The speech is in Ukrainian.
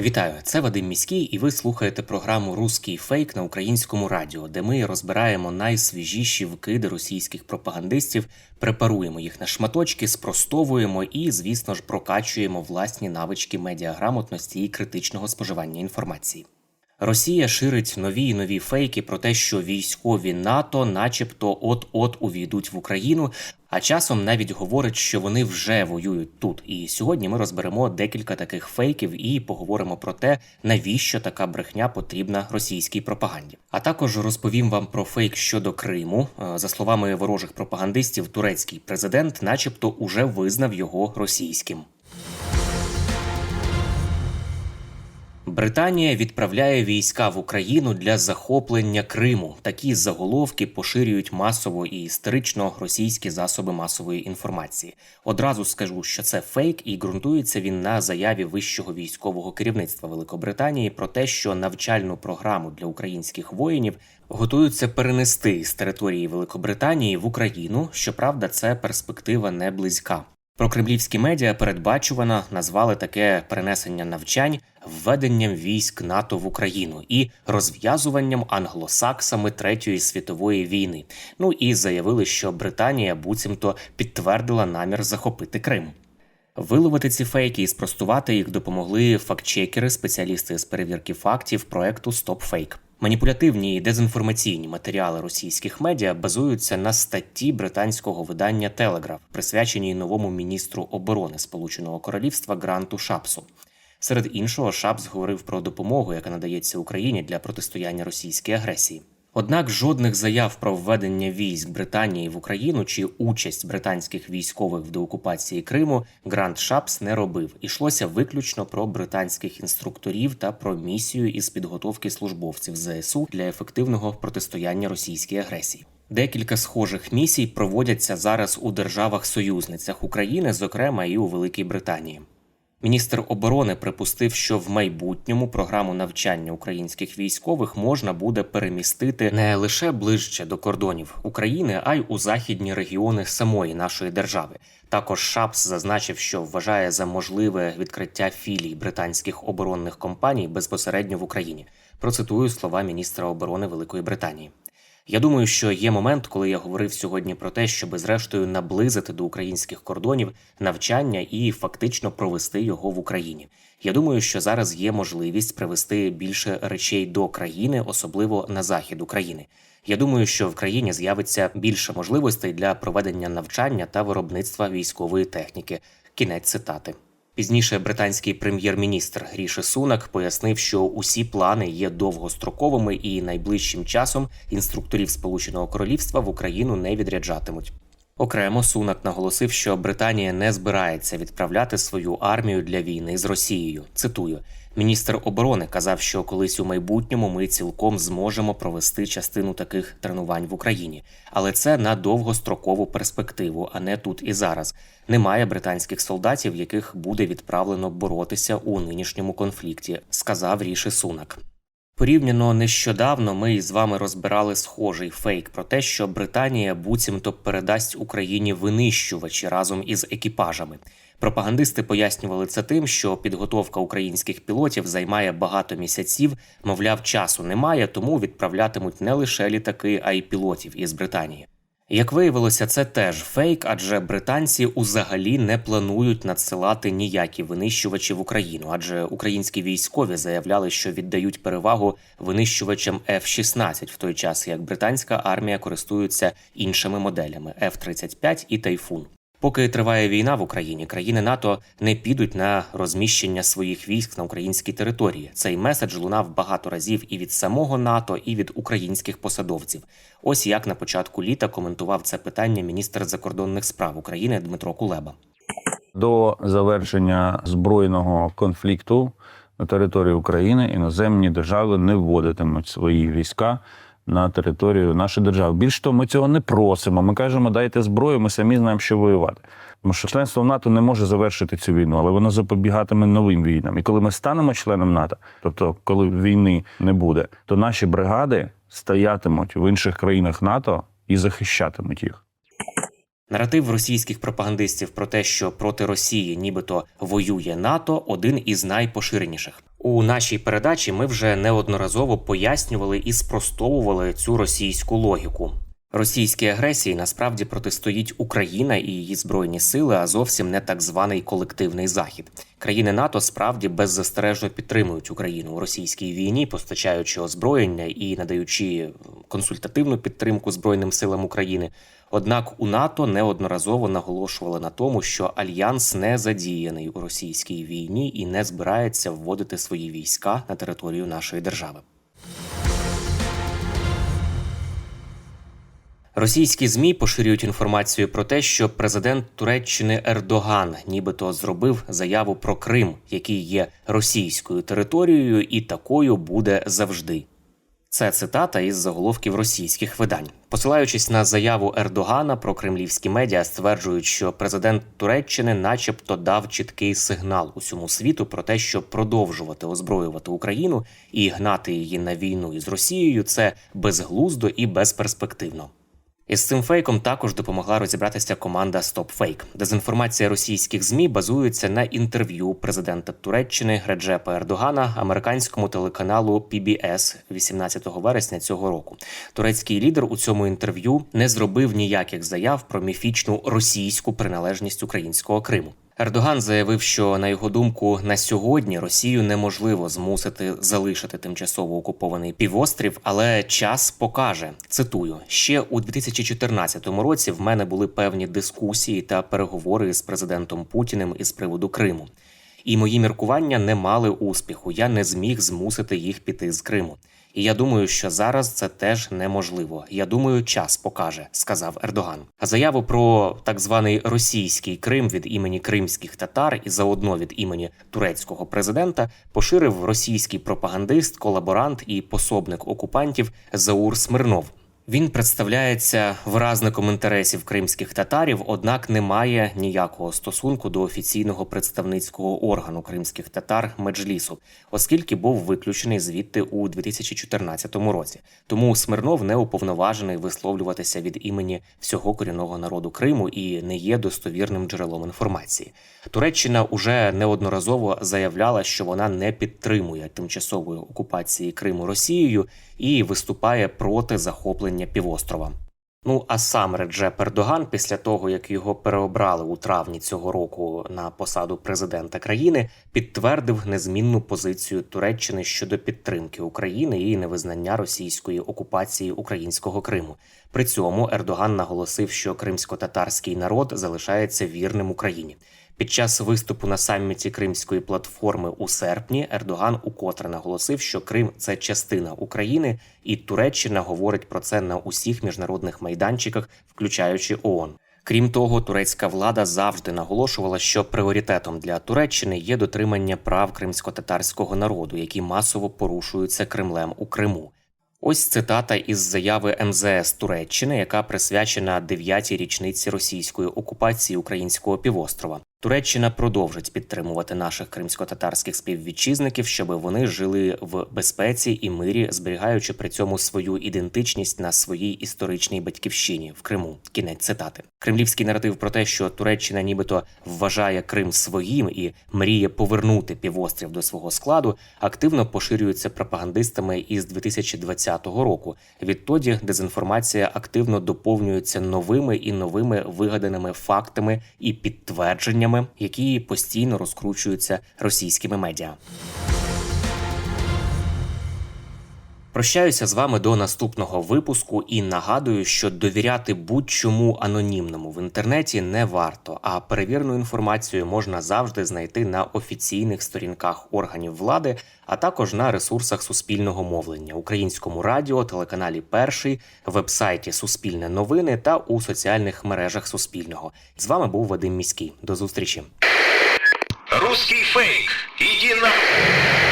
Вітаю, це Вадим Міський, і ви слухаєте програму Руський фейк на українському радіо, де ми розбираємо найсвіжіші вкиди російських пропагандистів, препаруємо їх на шматочки, спростовуємо і, звісно ж, прокачуємо власні навички медіаграмотності і критичного споживання інформації. Росія ширить нові й нові фейки про те, що військові НАТО, начебто, от-от увійдуть в Україну, а часом навіть говорить, що вони вже воюють тут. І сьогодні ми розберемо декілька таких фейків і поговоримо про те, навіщо така брехня потрібна російській пропаганді. А також розповім вам про фейк щодо Криму. Е, За словами ворожих пропагандистів, турецький президент, начебто, уже визнав його російським. Британія відправляє війська в Україну для захоплення Криму. Такі заголовки поширюють масово і історично російські засоби масової інформації. Одразу скажу, що це фейк, і ґрунтується він на заяві вищого військового керівництва Великобританії про те, що навчальну програму для українських воїнів готуються перенести з території Великобританії в Україну. Щоправда, це перспектива не близька. Прокремлівські медіа передбачувано назвали таке перенесення навчань введенням військ НАТО в Україну і розв'язуванням англосаксами Третьої світової війни. Ну і заявили, що Британія буцімто підтвердила намір захопити Крим. Виловити ці фейки і спростувати їх допомогли фактчекери, спеціалісти з перевірки фактів проекту StopFake. Маніпулятивні і дезінформаційні матеріали російських медіа базуються на статті британського видання Телеграф, присвяченій новому міністру оборони Сполученого Королівства Гранту Шапсу. Серед іншого, Шапс говорив про допомогу, яка надається Україні для протистояння російській агресії. Однак жодних заяв про введення військ Британії в Україну чи участь британських військових в деокупації Криму Грант Шапс не робив. Ішлося виключно про британських інструкторів та про місію із підготовки службовців ЗСУ для ефективного протистояння російській агресії. Декілька схожих місій проводяться зараз у державах-союзницях України, зокрема і у Великій Британії. Міністр оборони припустив, що в майбутньому програму навчання українських військових можна буде перемістити не лише ближче до кордонів України, а й у західні регіони самої нашої держави. Також Шапс зазначив, що вважає за можливе відкриття філій британських оборонних компаній безпосередньо в Україні. Процитую слова міністра оборони Великої Британії. Я думаю, що є момент, коли я говорив сьогодні про те, щоб зрештою наблизити до українських кордонів навчання і фактично провести його в Україні. Я думаю, що зараз є можливість привести більше речей до країни, особливо на захід України. Я думаю, що в країні з'явиться більше можливостей для проведення навчання та виробництва військової техніки. Кінець цитати. Пізніше британський прем'єр-міністр Гріші Сунак пояснив, що усі плани є довгостроковими і найближчим часом інструкторів Сполученого Королівства в Україну не відряджатимуть. Окремо Сунак наголосив, що Британія не збирається відправляти свою армію для війни з Росією. Цитую: міністр оборони казав, що колись у майбутньому ми цілком зможемо провести частину таких тренувань в Україні, але це на довгострокову перспективу, а не тут і зараз. Немає британських солдатів, яких буде відправлено боротися у нинішньому конфлікті, сказав Ріші Сунак. Порівняно нещодавно ми із вами розбирали схожий фейк про те, що Британія буцімто передасть Україні винищувачі разом із екіпажами. Пропагандисти пояснювали це тим, що підготовка українських пілотів займає багато місяців, мовляв, часу немає, тому відправлятимуть не лише літаки, а й пілотів із Британії. Як виявилося, це теж фейк, адже британці узагалі не планують надсилати ніякі винищувачі в Україну, адже українські військові заявляли, що віддають перевагу винищувачам F-16, в той час як британська армія користується іншими моделями F-35 і Тайфун. Поки триває війна в Україні, країни НАТО не підуть на розміщення своїх військ на українській території. Цей меседж лунав багато разів і від самого НАТО, і від українських посадовців. Ось як на початку літа коментував це питання міністр закордонних справ України Дмитро Кулеба. До завершення збройного конфлікту на територію України іноземні держави не вводитимуть свої війська на територію нашої держави. Більш того, ми цього не просимо. Ми кажемо, дайте зброю, ми самі знаємо, що воювати. Тому що членство в НАТО не може завершити цю війну, але воно запобігатиме новим війнам. І коли ми станемо членом НАТО, тобто коли війни не буде, то наші бригади стоятимуть в інших країнах НАТО і захищатимуть їх. Наратив російських пропагандистів про те, що проти Росії нібито воює НАТО, один із найпоширеніших. У нашій передачі ми вже неодноразово пояснювали і спростовували цю російську логіку. Російській агресії насправді протистоїть Україна і її збройні сили, а зовсім не так званий колективний захід. Країни НАТО справді беззастережно підтримують Україну у російській війні, постачаючи озброєння і надаючи консультативну підтримку збройним силам України. Однак у НАТО неодноразово наголошували на тому, що альянс не задіяний у російській війні і не збирається вводити свої війська на територію нашої держави. Російські змі поширюють інформацію про те, що президент Туреччини Ердоган нібито зробив заяву про Крим, який є російською територією, і такою буде завжди. Це цитата із заголовків російських видань. Посилаючись на заяву Ердогана про кремлівські медіа, стверджують, що президент Туреччини, начебто, дав чіткий сигнал усьому світу про те, що продовжувати озброювати Україну і гнати її на війну із Росією це безглуздо і безперспективно. Із цим фейком також допомогла розібратися команда StopFake. Дезінформація російських змі базується на інтерв'ю президента Туреччини Реджепа Ердогана американському телеканалу PBS 18 вересня цього року. Турецький лідер у цьому інтерв'ю не зробив ніяких заяв про міфічну російську приналежність українського Криму. Ердоган заявив, що на його думку на сьогодні Росію неможливо змусити залишити тимчасово окупований півострів, але час покаже. Цитую: ще у 2014 році в мене були певні дискусії та переговори з президентом Путіним із приводу Криму. І мої міркування не мали успіху. Я не зміг змусити їх піти з Криму. І я думаю, що зараз це теж неможливо. Я думаю, час покаже, сказав Ердоган. Заяву про так званий російський Крим від імені кримських татар і заодно від імені турецького президента поширив російський пропагандист, колаборант і пособник окупантів Заур Смирнов. Він представляється виразником інтересів кримських татарів, однак не має ніякого стосунку до офіційного представницького органу кримських татар Меджлісу, оскільки був виключений звідти у 2014 році. Тому Смирнов не уповноважений висловлюватися від імені всього корінного народу Криму і не є достовірним джерелом інформації. Туреччина уже неодноразово заявляла, що вона не підтримує тимчасової окупації Криму Росією і виступає проти захоплення півострова. Ну а сам Реджеп Ердоган, після того як його переобрали у травні цього року на посаду президента країни, підтвердив незмінну позицію Туреччини щодо підтримки України і невизнання російської окупації українського Криму. При цьому Ердоган наголосив, що кримсько-татарський народ залишається вірним Україні. Під час виступу на саміті Кримської платформи у серпні Ердоган укотре наголосив, що Крим це частина України, і Туреччина говорить про це на усіх міжнародних майданчиках, включаючи ООН. Крім того, турецька влада завжди наголошувала, що пріоритетом для Туреччини є дотримання прав кримсько-татарського народу, які масово порушуються Кремлем у Криму. Ось цитата із заяви МЗС Туреччини, яка присвячена 9-й річниці російської окупації українського півострова. Туреччина продовжить підтримувати наших кримсько-татарських співвітчизників, щоб вони жили в безпеці і мирі, зберігаючи при цьому свою ідентичність на своїй історичній батьківщині в Криму. Кінець цитати. Кремлівський наратив про те, що Туреччина нібито вважає Крим своїм і мріє повернути півострів до свого складу, активно поширюється пропагандистами із 2020 року. Відтоді дезінформація активно доповнюється новими і новими вигаданими фактами і підтвердженнями, які постійно розкручуються російськими медіа. Прощаюся з вами до наступного випуску і нагадую, що довіряти будь-чому анонімному в інтернеті не варто, а перевірену інформацію можна завжди знайти на офіційних сторінках органів влади, а також на ресурсах суспільного мовлення, українському радіо, телеканалі Перший, вебсайті Суспільне новини та у соціальних мережах Суспільного. З вами був Вадим Міський. До зустрічі. Русский фейк. Иди на...